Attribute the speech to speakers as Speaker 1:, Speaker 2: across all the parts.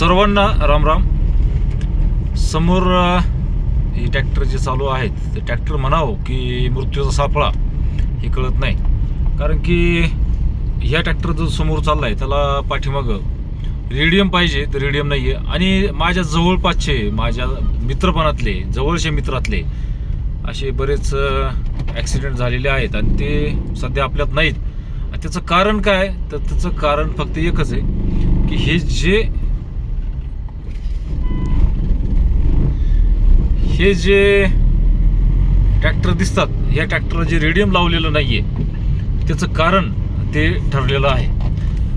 Speaker 1: सर्वांना रामराम. समोर हे ट्रॅक्टर जे चालू आहेत ते ट्रॅक्टर म्हणावं की मृत्यूचा सापळा हे कळत नाही. कारण की ह्या ट्रॅक्टर जो समोर चालला आहे त्याला पाठीमागं रेडियम पाहिजे तर रेडियम नाही आहे आणि माझ्या जवळपासचे माझ्या मित्रपणातले जवळचे मित्रातले असे बरेच ॲक्सिडेंट झालेले आहेत आणि ते सध्या आपल्यात नाहीत. आणि त्याचं कारण काय? तर त्याचं कारण फक्त एकच आहे की हे जे हे जे ट्रॅक्टर दिसतात या ट्रॅक्टरला जे रेडियम लावलेलं नाही आहे त्याचं कारण ते ठरलेलं आहे.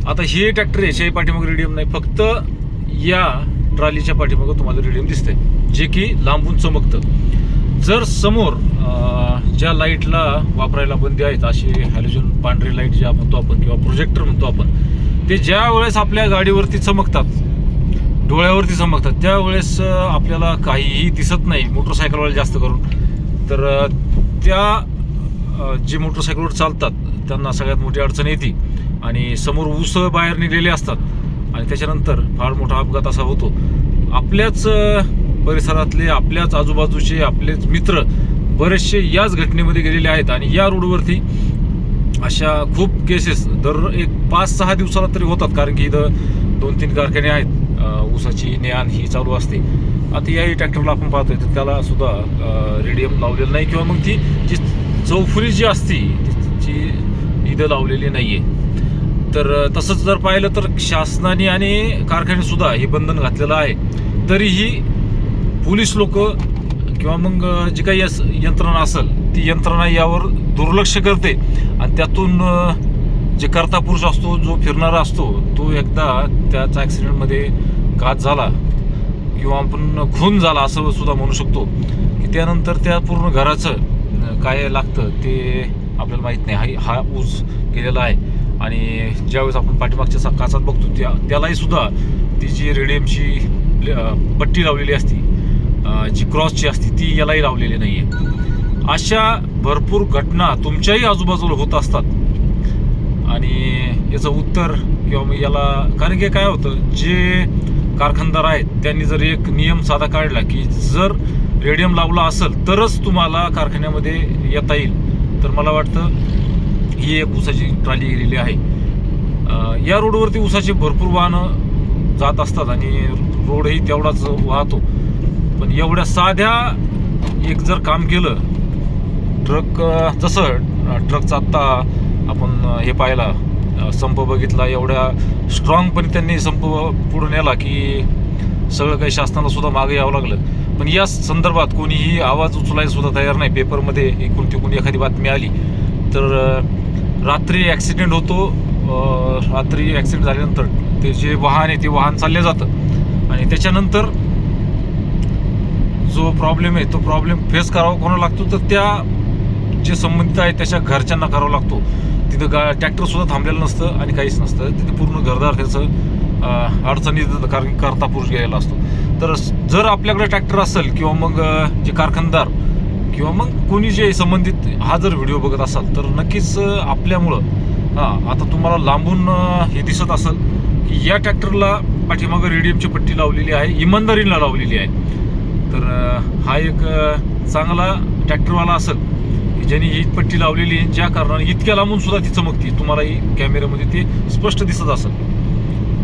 Speaker 1: आता हे ट्रॅक्टर याच्याही पाठीमागं रेडियम नाही फक्त या ट्रॉलीच्या पाठीमागं तुम्हाला रेडियम दिसतंय जे की लांबून चमकतं. जर समोर ज्या लाईटला वापरायला बंदी आहेत अशी हॅलोजन पांढरी लाइट जे म्हणतो आपण किंवा प्रोजेक्टर म्हणतो आपण ते ज्या वेळेस आपल्या गाडीवरती चमकतात डोळ्यावरती चमकतात. त्यावेळेस आपल्याला काहीही दिसत नाही मोटरसायकलवाले जास्त करून. तर त्या जे मोटरसायकलवर चालतात त्यांना सगळ्यात मोठी अडचण येते. आणि समोर ऊस बाहेर निघलेले असतात. आणि त्याच्यानंतर फार मोठा अपघात असा होतो. आपल्याच परिसरातले आपल्याच आजूबाजूचे आपलेच मित्र बरेचसे याच घटनेमध्ये गेलेले आहेत. आणि या रोडवरती अशा खूप केसेस दर एक पाच सहा दिवसाला तरी होतात. कारण की इथं दोन तीन कारखाने आहेत. ऊसाची नेआण ही चालू असते. आता याही ट्रॅक्टरला आपण पाहतोय तर त्याला सुद्धा रेडियम लावलेलं नाही किंवा मग ती जी चौफुली जी असती तिची इथं लावलेली नाही आहे तर तसंच जर पाहिलं तर शासनाने आणि कारखान्यासुद्धा हे बंधन घातलेलं आहे. तरीही पोलीस लोक किंवा मग जी काही यंत्रणा असेल ती यंत्रणा यावर दुर्लक्ष करते. आणि त्यातून जे कर्ता पुरुष असतो जो फिरणारा असतो तो एकदा त्याचा ॲक्सिडेंटमध्ये घात झाला किंवा आपण खून झाला असं सुद्धा म्हणू शकतो की त्यानंतर त्या पूर्ण घराचं काय लागतं ते आपल्याला माहीत नाही. हा हा ऊस गेलेला आहे आणि ज्यावेळेस आपण पाठीमागच्या काचात बघतो त्या त्यालाही सुद्धा ती जी रेडियमची पट्टी लावलेली असती जी क्रॉसची असती ती यालाही लावलेली नाही आहे अशा भरपूर घटना तुमच्याही आजूबाजूला होत असतात. आणि याचं उत्तर किंवा मग याला कारण की काय होतं जे कारखानदार आहेत त्यांनी जर एक नियम साधा काढला की जर रेडियम लावला असेल तरच तुम्हाला कारखान्यामध्ये येता येईल. तर मला वाटतं ही एक ऊसाची ट्राली गेलेली आहे. या रोडवरती ऊसाचे भरपूर वाहनं जात असतात आणि रोडही तेवढाच वाहतो. पण एवढ्या साध्या एक जर काम केलं ट्रक जसं ट्रकचा आत्ता आपण हे पाहिला संप बघितला एवढ्या स्ट्रॉंगपणे त्यांनी संप पुढे नेला की सगळं काही शासनाला सुद्धा मागे यावं लागलं. पण या संदर्भात कोणीही आवाज उचलायला सुद्धा तयार नाही. पेपरमध्ये एकूण तिकून एखादी बातमी आली तर रात्री ॲक्सिडेंट होतो. रात्री ॲक्सिडेंट झाल्यानंतर ते जे वाहन आहे ते वाहन चालले जातं. आणि त्याच्यानंतर जो प्रॉब्लेम आहे तो प्रॉब्लेम फेस करावा कोणाला लागतो? तर त्या जे संबंधित आहे त्याच्या घरच्यांना करावा लागतो. तिथं गा ट्रॅक्टरसुद्धा थांबलेलं नसतं आणि काहीच नसतं. तिथे पूर्ण घरदार त्याचं अडचणीत कारण करता पुरुष गेलेला असतो. तर जर आपल्याकडे ट्रॅक्टर असेल किंवा मग जे कारखानदार किंवा मग कोणी जे संबंधित हा जर व्हिडिओ बघत असाल तर नक्कीच आपल्यामुळं हां आता तुम्हाला लांबून हे दिसत असेल की या ट्रॅक्टरला पाठीमागं रेडियमची पट्टी लावलेली आहे इमानदारीला लावलेली आहे. तर हा एक चांगला ट्रॅक्टरवाला असेल की ज्यांनी ही पट्टी लावलेली आहे ज्या कारणाने इतक्या लांबून सुद्धा ती चमकती तुम्हालाही कॅमेऱ्यामध्ये ते स्पष्ट दिसत असेल.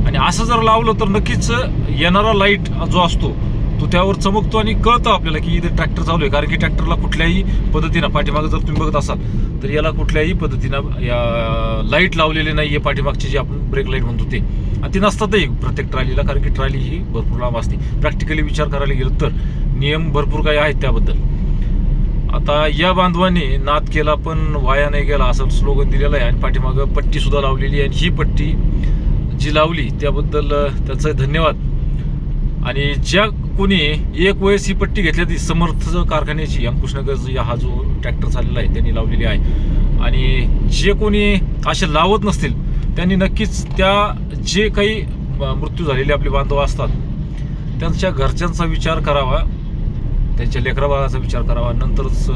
Speaker 1: आणि असं जर लावलं तर नक्कीच येणारा लाइट जो असतो तो त्यावर चमकतो आणि कळतं आपल्याला की इथे ट्रॅक्टर चालू आहे. कारण की ट्रॅक्टरला कुठल्याही पद्धतीनं पाठीमागं जर तुम्ही बघत असाल तर याला कुठल्याही पद्धतीनं या लाइट लावलेली नाही आहे पाठीमागची जी आपण ब्रेक लाइट म्हणतो ते. आणि ती नसतातही प्रत्येक ट्रॅलीला कारण की ट्रॅली ही भरपूर लांब असते. प्रॅक्टिकली विचार करायला गेलं तर नियम भरपूर काही आहेत त्याबद्दल. आता या बांधवाने नाद केला पण वाया नाही गेला असं स्लोगन दिलेलं आहे. आणि पाठीमागं पट्टी सुद्धा लावलेली आहे. आणि ही पट्टी जी लावली त्याबद्दल त्याचं धन्यवाद. आणि ज्या कोणी एक वेळेस ही पट्टी घेतली ती समर्थ कारखान्याची अंकुशनगर हा जो ट्रॅक्टर चाललेला आहे त्यांनी लावलेली आहे. आणि जे कोणी असे लावत नसतील त्यांनी नक्कीच त्या जे काही मृत्यू झालेले आपले बांधव असतात त्यांच्या घरच्यांचा विचार करावा. त्यांच्या लेकराबाळाचा विचार करावा. नंतरच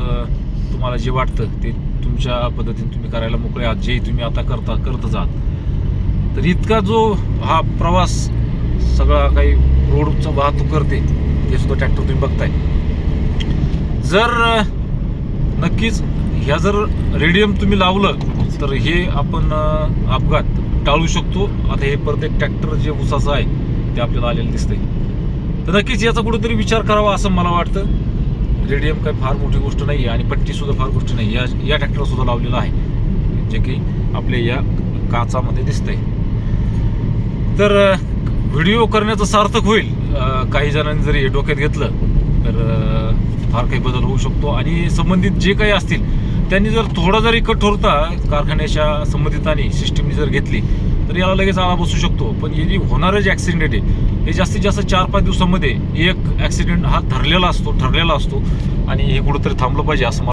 Speaker 1: तुम्हाला जे वाटतं ते तुमच्या पद्धतीने तुम्ही करायला मोकळे आहात. जे तुम्ही आता करता करत जात तर इतका जो हा प्रवास सगळा काही रोडचा वाहतूक करते ते सुद्धा ट्रॅक्टर तुम्ही बघताय. जर नक्कीच ह्या जर रेडियम तुम्ही लावलं तर हे आपण अपघात टाळू शकतो. आता हे परत एक ट्रॅक्टर जे उसाचं आहे ते आपल्याला आलेलं दिसतंय. तर नक्कीच याचा कुठेतरी विचार करावा असं मला वाटतं. रेडियम काही फार मोठी गोष्ट नाही आहे आणि पट्टीसुद्धा फार गोष्ट नाही या या ट्रॅक्टरसुद्धा लावलेलं आहे. जे की आपल्या या काचामध्ये दिसतंय. तर व्हिडिओ करण्याचं सार्थक होईल. काही जणांनी जरी हे डोक्यात घेतलं तर फार काही बदल होऊ शकतो. आणि संबंधित जे काही असतील त्यांनी जर थोडा जरी कठोरता कारखान्याच्या संबंधितांनी सिस्टीमनी जर घेतली तर याला लगेच आळा बसू शकतो. पण हे जी होणारं जे ॲक्सिडेंट आहे हे जास्तीत जास्त चार पाच दिवसामध्ये एक ॲक्सिडेंट हा धरलेला असतो ठरलेला असतो आणि हे कुठंतरी थांबलं पाहिजे असं मला